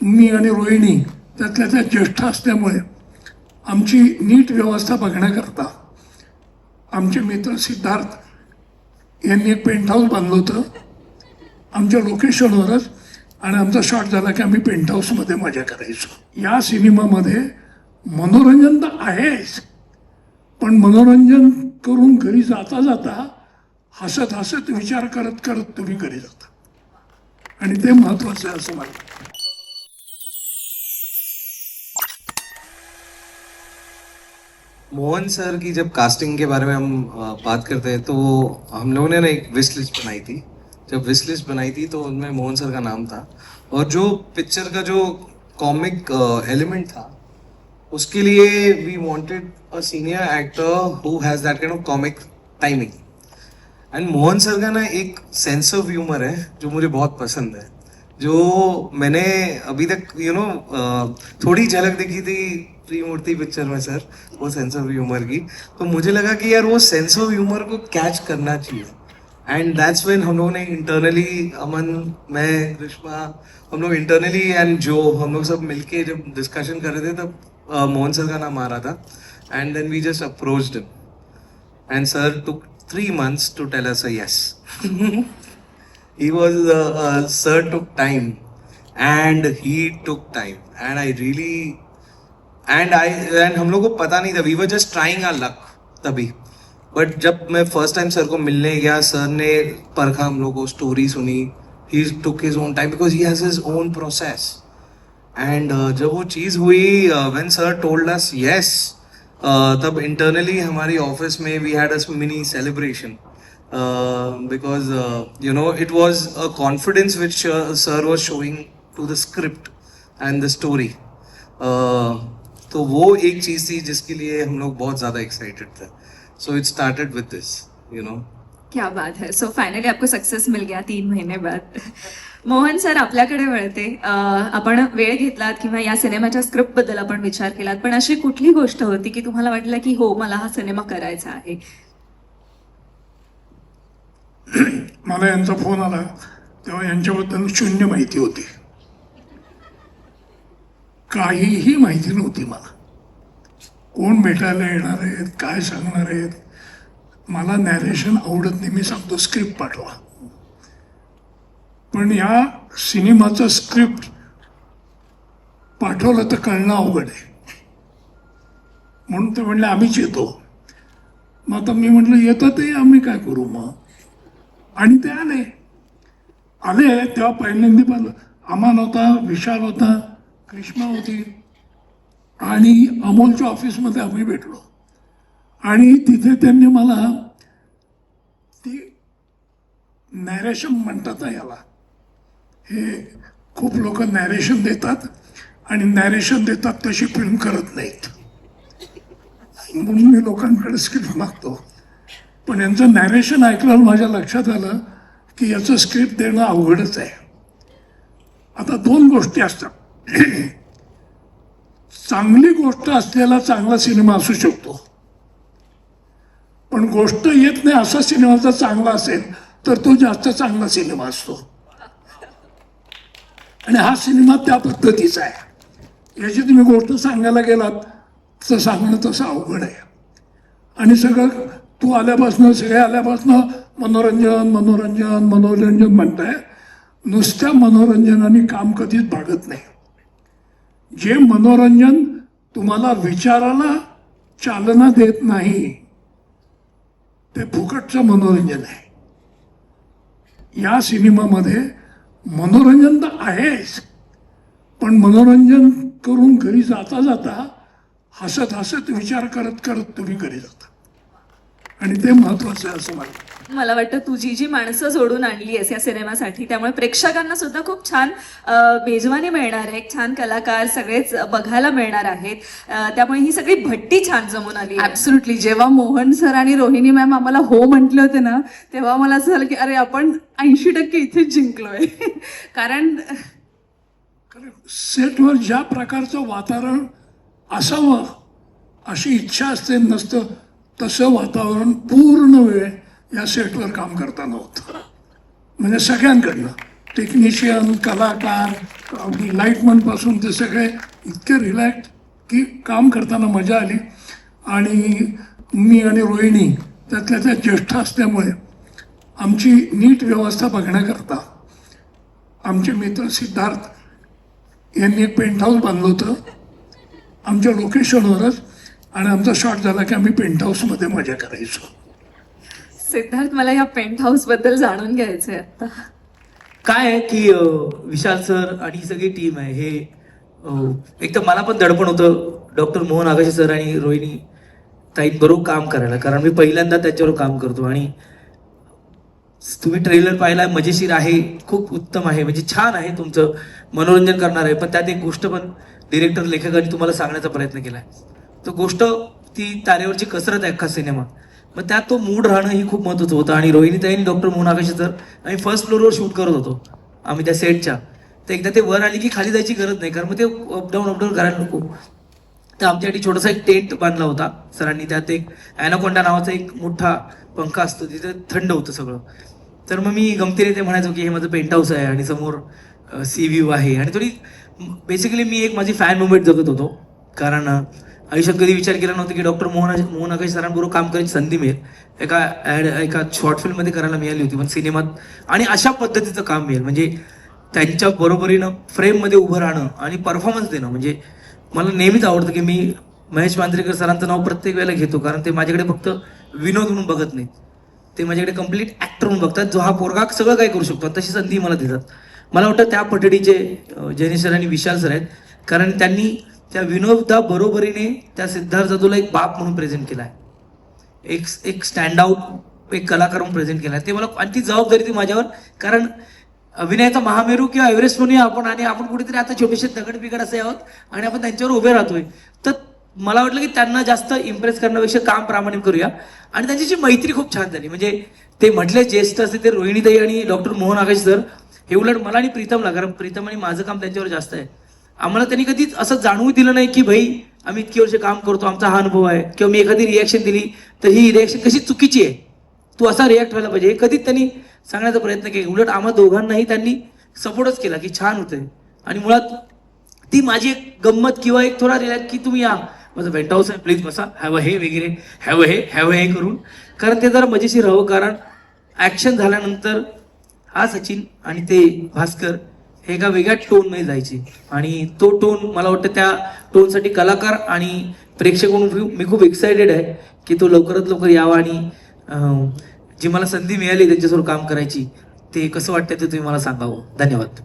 मी आणि रोहिणी त्यातल्या त्या ज्येष्ठ असल्यामुळे आमची नीट व्यवस्था बघण्याकरता आमचे मित्र सिद्धार्थ यांनी एक पेंट हाऊस बांधलं होतं. आमच्या लोकेशनवरच आणि आमचा शॉट झाला की आम्ही पेंट हाऊसमध्ये मजा करायचो. या सिनेमामध्ये मनोरंजन तर आहेच पण मनोरंजन करून घरी जाता जाता हसत हसत विचार करत करत तुम्ही घरी जाता. आणि ते महत्त्वाचं आहे असं मला मोहन सर की जब कास्टिंग के बारे में हम बात करते हैं तो हम लोगों ने ना एक विश लिस्ट बनाई थी। जब विश लिस्ट बनाई थी तो उनमें मोहन सर का नाम था। और जो पिक्चर का जो कॉमिक एलिमेंट था, उसके लिए we wanted a senior actor who has that kind of comic timing and Mohan sir का ना एक सेंस ऑफ़ ह्यूमर है, जो मुझे बहुत पसंद है। जो मैंने अभी तक यू you नो know, थोड़ी झलक देखी थी त्रिमूर्ति पिक्चर में सर वो सेंस ऑफ़ ह्यूमर की। तो मुझे लगा कि यार वो सेंस ऑफ़ ह्यूमर को कैच करना चाहिए। एंड दैट्स व्हेन हम लोगों ने इंटरनली अमन मैं ग्रीष्मा हम लोग इंटरनली एंड जो हम लोग सब मिलके जब डिस्कशन कर रहे थे तब मोहन सर का नाम आ रहा था। And then we just approached and sir sir three to tell us a yes. he was uh, uh, sir took time, and he took time, and I really and I and हम लोग को पता नहीं था we were just trying R लक तभी. But जब मैं first time sir को मिलने गया सर ने परखा हम लोग को स्टोरी सुनी he took his own time because he has his own process and जब वो चीज़ हुई when sir told us yes तब इंटरनली हमारी ऑफ़िस में we had a mini celebration because you know it was a confidence which sir was showing to the script and the story uh, तो वो एक चीज थी जिसके लिए हम लोग बहुत ज्यादा एक्साइटेड थे। So it started with this you know क्या बात है। सो फायनली आपको सक्सेस मिल गया तीन महिने बाद। मोहन सर आपल्याकडे वळते। आपण वेळ घेतलात किंवा या सिनेमाच्या स्क्रिप्टबद्दल आपण विचार केलात पण अशी कुठली गोष्ट होती की तुम्हाला वाटलं की हो मला हा सिनेमा करायचा आहे? मला यांचा फोन आला तेव्हा यांच्याबद्दल शून्य माहिती होती. काहीही माहिती नव्हती मला. कोण भेटायला येणार आहेत काय सांगणार आहेत मला नॅरेशन आवडत नाही मी सांगतो स्क्रिप्ट पाठवा. पण या सिनेमाचं स्क्रिप्ट पाठवलं तर कळणं अवघड आहे. म्हणून ते म्हणले आम्हीच येतो. मग आता मी म्हटलं येतं ते आम्ही काय करू मग? आणि ते आले. आले तेव्हा पहिल्यांदा पाहिलं अमान होता विशाल होता कृष्णा होती. आणि अमोलच्या ऑफिसमध्ये आम्ही भेटलो. आणि तिथे त्यांनी मला ती नॅरेशन म्हणतात ना याला हे खूप लोक नॅरेशन देतात आणि नॅरेशन देतात तशी फिल्म करत नाहीत. म्हणून मी लोकांकडे स्क्रिप्ट मागतो. पण यांचं नॅरेशन ऐकल्यावर माझ्या लक्षात आलं की याचं स्क्रिप्ट देणं अवघडच आहे. आता दोन गोष्टी असतात. चांगली गोष्ट असलेला चांगला सिनेमा असू शकतो. पण गोष्ट येत नाही असा सिनेमा जर चांगला असेल तर तो जास्त चांगला सिनेमा असतो. आणि हा सिनेमा त्या पद्धतीचा आहे. याची तुम्ही गोष्ट सांगायला गेलात तर सांगणं तसं अवघड आहे. आणि सगळं तू आल्यापासनं सगळे आल्यापासनं मनोरंजन मनोरंजन मनोरंजन म्हणताय. नुसत्या मनोरंजनाने काम कधीच भागत नाही. जे मनोरंजन तुम्हाला विचाराला चालना देत नाही ते फुकटचं मनोरंजन आहे. या सिनेमामध्ये मनोरंजन तर आहेच पण मनोरंजन करून घरी जाता जाता हसत हसत विचार करत करत तुम्ही घरी जाता. आणि ते महत्वाचं आहे असं मला. मला वाटतं तुझी जी माणसं जोडून आणली आहेस या सिनेमासाठी त्यामुळे प्रेक्षकांना सुद्धा खूप छान मेजवानी मिळणार आहे एक छान कलाकार सगळेच बघायला मिळणार आहेत त्यामुळे ही सगळी भट्टी छान जमून आली आहे. ऍब्सुटली जेव्हा मोहन सर आणि रोहिणी मॅम आम्हाला हो म्हटले होते ना तेव्हा मला असं झालं की अरे आपण ऐंशी टक्के इथेच जिंकलोय कारण कारण सेटवर ज्या प्रकारचं वातावरण असावं अशी इच्छा असते नसतं तसं वातावरण पूर्ण वेळ या सेटवर काम करताना होतं. म्हणजे सगळ्यांकडनं. टेक्निशियन कलाकार अगदी लाईटमनपासून ते सगळे इतके रिलॅक्स की काम करताना मजा आली. आणि मी आणि रोहिणी त्यातल्या त्या ज्येष्ठ असल्यामुळे आमची नीट व्यवस्था बघण्याकरता आमचे मित्र सिद्धार्थ यांनी एक पेंट हाऊस बांधलं होतं. आमच्या लोकेशनवरच आणि आमचा शॉट झाला की आम्ही पेंट हाऊसमध्ये मजा करायचो. सिद्धार्थ मला या पेंट हाऊसबद्दल जाणून घ्यायचंय आता. काय आहे की विशाल सर आणि ही सगळी टीम आहे हे एक तर मला पण दडपण होतं डॉक्टर मोहन आगाशे सर आणि रोहिणी ताईंबरोबर काम करायला कारण मी पहिल्यांदा त्यांच्याबरोबर काम करतो आणि तुम्ही ट्रेलर पाहिला मजेशीर आहे खूप उत्तम आहे म्हणजे छान आहे तुमचं मनोरंजन करणार आहे पण त्यात एक गोष्ट पण डिरेक्टर लेखकांनी तुम्हाला सांगण्याचा प्रयत्न केला आहे तर गोष्ट ती तारेवरची कसरत आहे अख्खा सिनेमा. मग त्यात तो मूड राहणं ही खूप महत्वाचं होतं. आणि रोहिणीताई आणि डॉक्टर मोहन आकाशे सर आम्ही फर्स्ट फ्लोअरवर शूट करत होतो. आम्ही त्या सेटच्या तर एकदा ते वर आली की खाली जायची गरज नाही. कारण मग ते अपडाऊन अपडाऊन करायला नको. तर आमच्यासाठी छोटासा एक टेंट बांधला होता. सरांनी त्यात एक ॲनाकोंडा नावाचा एक मोठा पंखा असतो. तिथे थंड होतं सगळं. तर मग मी गमतीने ते म्हणायचो की हे माझं पेंट हाऊस आहे आणि समोर सी व्ह्यू आहे. आणि थोडी बेसिकली मी एक माझी फॅन मुवमेंट जगत होतो. कारण आयुष्यात कधी विचार केला नव्हता की डॉक्टर मोहन मोहन आकाश सरांबरोबर काम करायची संधी मिळेल. एका ॲड एका शॉर्ट फिल्ममध्ये करायला मिळाली होती पण सिनेमात आणि अशा पद्धतीचं काम मिळेल. म्हणजे त्यांच्या बरोबरीनं फ्रेममध्ये उभं राहणं आणि परफॉर्मन्स देणं. म्हणजे मला नेहमीच आवडतं की मी महेश मांजरेकर सरांचं नाव प्रत्येक वेळेला घेतो कारण ते माझ्याकडे फक्त विनोद म्हणून बघत नाहीत. ते माझ्याकडे कंप्लीट ऍक्टर म्हणून बघतात जो हा पोरगा सगळं काय करू शकतो. तशी संधी मला देतात. मला वाटतं त्या पठडीचे अं, सर आणि विशाल सर आहेत कारण त्यांनी त्या विनोदा बरोबरीने त्या सिद्धार्थ जाधवला एक बाप म्हणून प्रेझेंट केला आहे एक एक स्टँड आउट एक कलाकार म्हणून प्रेझेंट केला ते मला आणि ती जबाबदारी ती माझ्यावर कारण अभिनयाचा महामेरू किंवा एव्हरेस्ट म्हणूया आपण आणि आपण कुठेतरी आता छोटेसे दगड बिगड असे आहोत आणि आपण त्यांच्यावर उभे राहतोय. तर मला वाटलं की त्यांना जास्त इम्प्रेस करण्यापेक्षा काम प्रामाणिक करूया. आणि त्यांच्याशी मैत्री खूप छान झाली. म्हणजे ते म्हटले ज्येष्ठ असते ते रोहिणीताई आणि डॉक्टर मोहन आकाश सर हे उलट मला आणि प्रीतमला कारण प्रीतम आणि माझं काम त्यांच्यावर जास्त आहे. आम्हाला त्यांनी कधीच असं जाणवू दिलं नाही की भाई आम्ही इतकी वर्ष काम करतो आमचा हा अनुभव आहे. किंवा मी एखादी रिॲक्शन दिली तर ही रिॲक्शन कशी चुकीची आहे? तू असा रिॲक्ट व्हायला पाहिजे. हे कधीच त्यांनी सांगण्याचा प्रयत्न केला उलट आम्हा दोघांनाही त्यांनी सपोर्टच केला की छान होतंय. आणि मुळात ती माझी एक गंमत किंवा एक थोडा रिलॅक्स की तुम्ही या. माझं वेंट हाऊस आहे प्लीज बसा. हॅव हे वगैरे. हॅव हे हॅव हे करून. कारण ते जरा मजेशीर राहावं कारण ॲक्शन झाल्यानंतर हा सचिन आणि ते भास्कर हे एका वेगळ्या टोनमध्ये जायची. आणि तो टोन मला वाटतं त्या टोनसाठी कलाकार आणि प्रेक्षक म्हणून मी खूप एक्सायटेड आहे की तो लवकरात लवकर यावा आणि जी मला संधी मिळाली त्यांच्यासोबत काम करायची ते कसं वाटतं ते तुम्ही मला सांगावं. धन्यवाद.